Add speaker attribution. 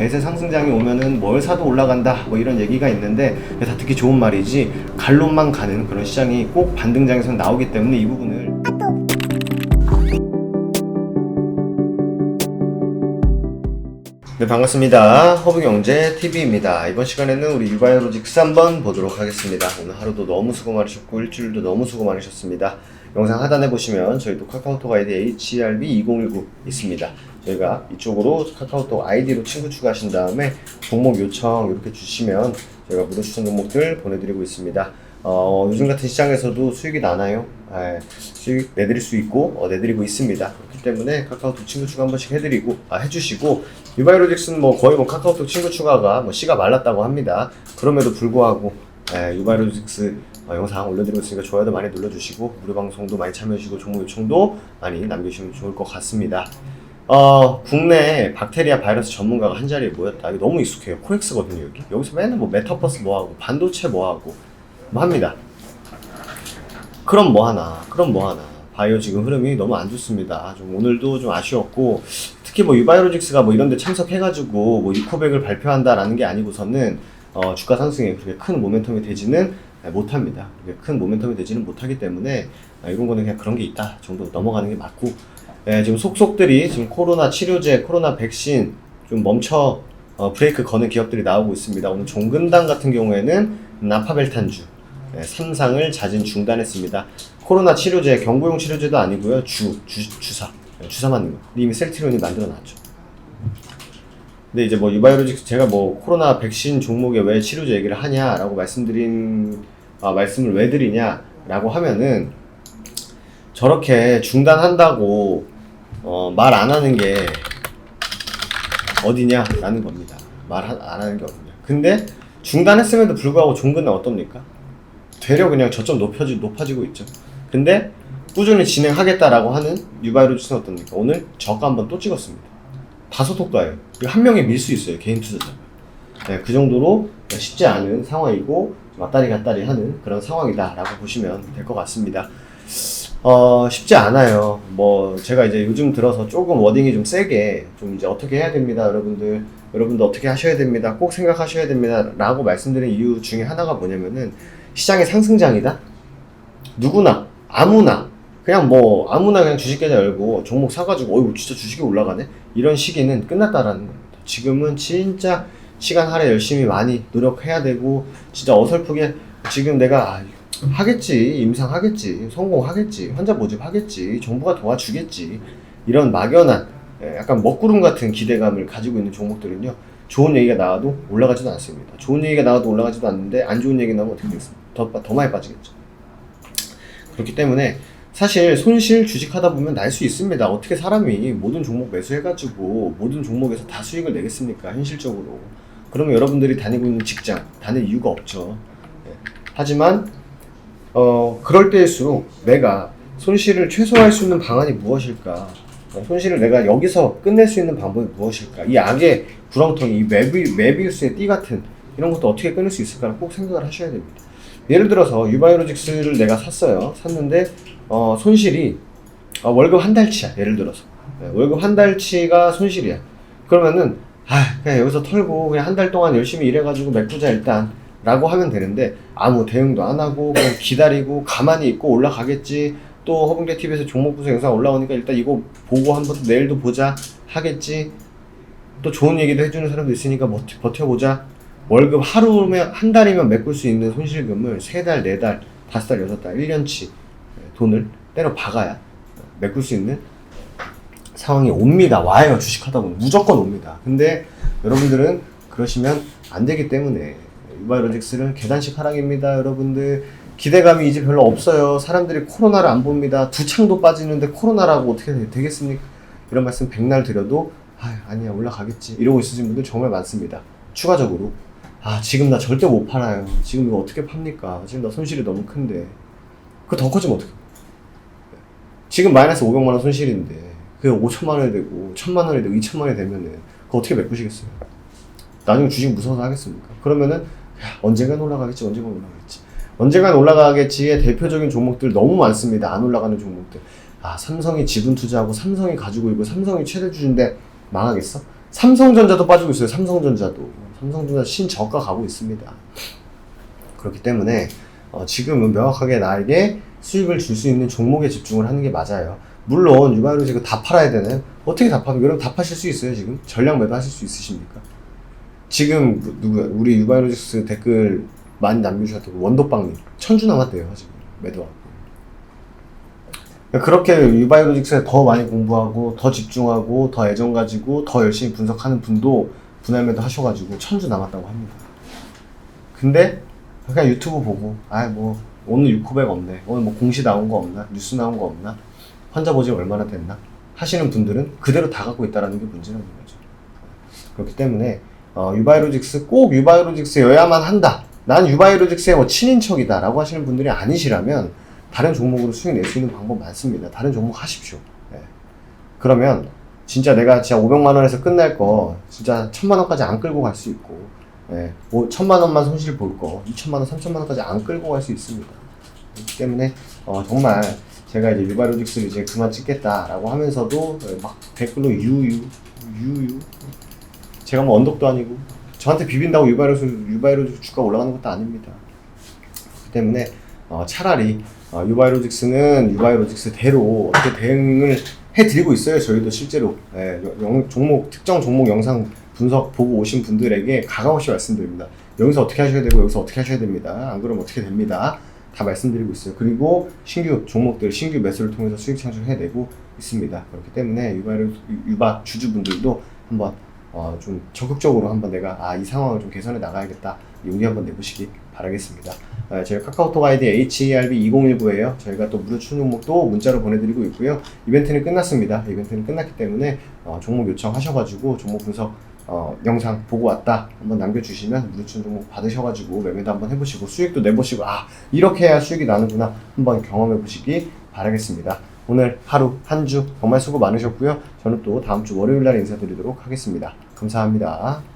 Speaker 1: 대세 상승장이 오면은 뭘 사도 올라간다 뭐 이런 얘기가 있는데 다 듣기 좋은 말이지 갈론만 가는 그런 시장이 꼭 반등장에서 나오기 때문에 이 부분을 네 반갑습니다. 허브경제 TV입니다. 이번 시간에는 우리 유바이오로직스 한번 보도록 하겠습니다. 오늘 하루도 너무 수고 많으셨고 일주일도 너무 수고 많으셨습니다 영상 하단에 보시면 저희도 카카오톡 아이디 HRB2019 있습니다 저희가 이쪽으로 카카오톡 아이디로 친구 추가하신 다음에 종목 요청 이렇게 주시면 저희가 무료 추천 종목들 보내드리고 있습니다 어, 요즘 같은 시장에서도 수익이 나나요? 아, 수익 내드릴 수 있고 어, 내드리고 있습니다. 그렇기 때문에 카카오톡 친구 추가 한 번씩 해드리고 아, 해주시고 유바이로직스는 뭐 거의 뭐 카카오톡 친구 추가가 뭐 씨가 말랐다고 합니다. 그럼에도 불구하고 에, 유바이로직스 어, 영상 올려드리고 있으니까 좋아요도 많이 눌러주시고 무료 방송도 많이 참여해주시고 종목 요청도 많이 남겨주시면 좋을 것 같습니다. 어, 국내 박테리아 바이러스 전문가가 한 자리에 모였다. 이거 너무 익숙해요. 코엑스거든요, 여기. 여기서 맨날 뭐 메타버스 뭐하고, 반도체 뭐하고, 뭐 합니다. 그럼 뭐 하나, 그럼 뭐 하나. 바이오 지금 흐름이 너무 안 좋습니다. 좀 오늘도 좀 아쉬웠고, 특히 뭐 유바이오로직스가 뭐 이런 데 참석해가지고 뭐 이코백을 발표한다라는 게 아니고서는 어, 주가 상승에 그렇게 큰 모멘텀이 되지는 못합니다. 그렇게 큰 모멘텀이 되지는 못하기 때문에 아, 이런 거는 그냥 그런 게 있다 정도 넘어가는 게 맞고, 예, 지금 속속들이 지금 코로나 치료제, 코로나 백신 좀 멈춰 어, 브레이크 거는 기업들이 나오고 있습니다. 오늘 종근당 같은 경우에는 나파벨탄주 네, 3상을 자진 중단했습니다. 코로나 치료제, 경구용 치료제도 아니고요. 주, 주 주사. 네, 주사 맞는 거. 이미 셀트리온이 만들어 놨죠. 근데 이제 뭐 유바이오로직스 제가 뭐 코로나 백신 종목에 왜 치료제 얘기를 하냐라고 말씀드린 아, 말씀을 왜 드리냐라고 하면은 저렇게 중단한다고 어, 말 안 하는 게 어디냐라는 겁니다. 말 안 하는 게 어디냐. 근데 중단했음에도 불구하고 종근은 어떻습니까? 되려 그냥 저점 높여지, 높아지고 있죠. 근데 꾸준히 진행하겠다라고 하는 유바이로즈는 어떻습니까? 오늘 저가 한번 또 찍었습니다. 다소 토가예요. 이거 한 명이 밀수 있어요. 개인 투자자. 네, 그 정도로 쉽지 않은 상황이고 왔다리 갔다리 하는 그런 상황이다라고 보시면 될 것 같습니다. 어, 쉽지 않아요. 뭐, 제가 이제 요즘 들어서 조금 워딩이 좀 세게, 좀 이제 어떻게 해야 됩니다, 여러분들. 여러분도 어떻게 하셔야 됩니다. 꼭 생각하셔야 됩니다. 라고 말씀드린 이유 중에 하나가 뭐냐면은, 시장의 상승장이다? 누구나, 아무나, 그냥 뭐, 아무나 그냥 주식 계좌 열고, 종목 사가지고, 어이구, 진짜 주식이 올라가네? 이런 시기는 끝났다라는 겁니다. 지금은 진짜 시간 할애 열심히 많이 노력해야 되고, 진짜 어설프게, 지금 내가, 아, 하겠지 임상 하겠지 성공하겠지 환자 모집하겠지 정부가 도와주겠지 이런 막연한 예, 약간 먹구름 같은 기대감을 가지고 있는 종목들은요 좋은 얘기가 나와도 올라가지도 않습니다 좋은 얘기가 나와도 올라가지도 않는데 안 좋은 얘기 나오면 어떻게 되겠습니까 더, 더 많이 빠지겠죠 그렇기 때문에 사실 손실 주식하다 보면 날 수 있습니다 어떻게 사람이 모든 종목 매수해가지고 모든 종목에서 다 수익을 내겠습니까 현실적으로 그러면 여러분들이 다니고 있는 직장 다닐 이유가 없죠 예. 하지만 어, 그럴 때일수록 내가 손실을 최소화할 수 있는 방안이 무엇일까? 어, 손실을 내가 여기서 끝낼 수 있는 방법이 무엇일까? 이 악의 구렁텅이, 이 메비, 메비우스의 띠 같은 이런 것도 어떻게 끊을 수 있을까를 꼭 생각을 하셔야 됩니다. 예를 들어서 유바이오로직스를 내가 샀어요. 샀는데 어, 손실이 어, 월급 한 달치야. 예를 들어서 네, 월급 한 달치가 손실이야. 그러면은 아 그냥 여기서 털고 그냥 한 달 동안 열심히 일해가지고 메꾸자 일단 라고 하면 되는데 아무 대응도 안 하고 그냥 기다리고 가만히 있고 올라가겠지 또 허붕대 TV에서 종목 분석 영상 올라오니까 일단 이거 보고 한번 내일도 보자 하겠지 또 좋은 얘기도 해주는 사람도 있으니까 버텨, 버텨보자 월급 하루면 한 달이면 메꿀 수 있는 손실금을 세 달, 네 달, 다섯 달, 여섯 달, 1년치 돈을 때려 박아야 메꿀 수 있는 상황이 옵니다. 와요. 주식하다 보면 무조건 옵니다. 근데 여러분들은 그러시면 안 되기 때문에 유바이로직스는 계단식 하락입니다. 여러분들 기대감이 이제 별로 없어요. 사람들이 코로나를 안 봅니다. 두 창도 빠지는데 코로나라고 어떻게 되겠습니까? 이런 말씀 백날 드려도 아, 아니야 올라가겠지 이러고 있으신 분들 정말 많습니다. 추가적으로 아 지금 나 절대 못 팔아요. 지금 이거 어떻게 팝니까? 지금 나 손실이 너무 큰데 그거 더 커지면 어떡해? 지금 마이너스 500만 원 손실인데 그게 5천만 원이 되고 1천만 원이 되고 2천만 원이 되면은 그거 어떻게 메꾸시겠어요? 나중에 주식 무서워서 하겠습니까? 그러면은 야, 언젠간 올라가겠지, 언젠간 올라가겠지. 언젠간 올라가겠지의 대표적인 종목들 너무 많습니다. 안 올라가는 종목들. 아, 삼성이 지분 투자하고 삼성이 가지고 있고 삼성이 최대 주주인데 망하겠어? 삼성전자도 빠지고 있어요. 삼성전자도 삼성전자 신저가 가고 있습니다. 그렇기 때문에 어, 지금은 명확하게 나에게 수익을 줄 수 있는 종목에 집중을 하는 게 맞아요. 물론 유바이로직을 다 팔아야 되나요? 어떻게 다 파요? 여러분 다 파실 수 있어요 지금? 전량 매도 하실 수 있으십니까? 지금 그 누구야? 우리 유바이로직스 댓글 많이 남겨주셨던 그 원더빵님 천주 남았대요 지금 매도하고 그렇게 유바이로직스에 더 많이 공부하고 더 집중하고 더 애정 가지고 더 열심히 분석하는 분도 분할 매도 하셔가지고 천주 남았다고 합니다 근데 그냥 유튜브 보고 아뭐 오늘 6코백 없네. 오늘 뭐 공시 나온 거 없나? 뉴스 나온 거 없나? 환자 보직 얼마나 됐나? 하시는 분들은 그대로 다 갖고 있다라는 게 문제라는 거죠. 그렇기 때문에 어, 유바이로직스 꼭 유바이로직스여야만 한다. 난 유바이로직스의 뭐 친인척이다 라고 하시는 분들이 아니시라면 다른 종목으로 수익 낼 수 있는 방법 많습니다. 다른 종목 하십시오. 예. 그러면 진짜 내가 진짜 500만 원에서 끝날 거 진짜 1000만 원까지 안 끌고 갈 수 있고 예, 뭐 천만 원만 손실 볼 거, 2천만 원, 3천만 원까지 안 끌고 갈 수 있습니다. 그렇기 때문에 어, 정말 제가 이제 유바로직스를 이제 그만 찍겠다라고 하면서도 막 댓글로 유유 유유 제가 뭐 언덕도 아니고 저한테 비빈다고 유바로스 유바이로직스 주가 올라가는 것도 아닙니다. 그렇기 때문에 어, 차라리 어, 유바이로직스는 유바이로직스대로 어떻게 대응을 해드리고 있어요. 저희도 실제로 예, 영- 종목 특정 종목 영상 분석 보고 오신 분들에게 가감없이 말씀드립니다. 여기서 어떻게 하셔야 되고 여기서 어떻게 하셔야 됩니다. 안 그러면 어떻게 됩니다. 다 말씀드리고 있어요. 그리고 신규 종목들, 신규 매수를 통해서 수익 창출 해내고 있습니다. 그렇기 때문에 유바를 유바 주주분들도 한번 어, 좀 적극적으로 한번 내가 아, 이 상황을 좀 개선해 나가야겠다 용기 한번 내보시기 바라겠습니다. 아, 저희 카카오톡 아이디 HERB2019예요. 저희가 또 무료 추천 종목도 문자로 보내드리고 있고요. 이벤트는 끝났습니다. 이벤트는 끝났기 때문에 어, 종목 요청하셔가지고 종목 분석 어, 영상 보고 왔다 한번 남겨주시면 무료 추천 종목 받으셔가지고 매매도 한번 해보시고 수익도 내보시고 아 이렇게 해야 수익이 나는구나 한번 경험해보시기 바라겠습니다. 오늘 하루 한 주 정말 수고 많으셨고요. 저는 또 다음 주 월요일 날 인사드리도록 하겠습니다. 감사합니다.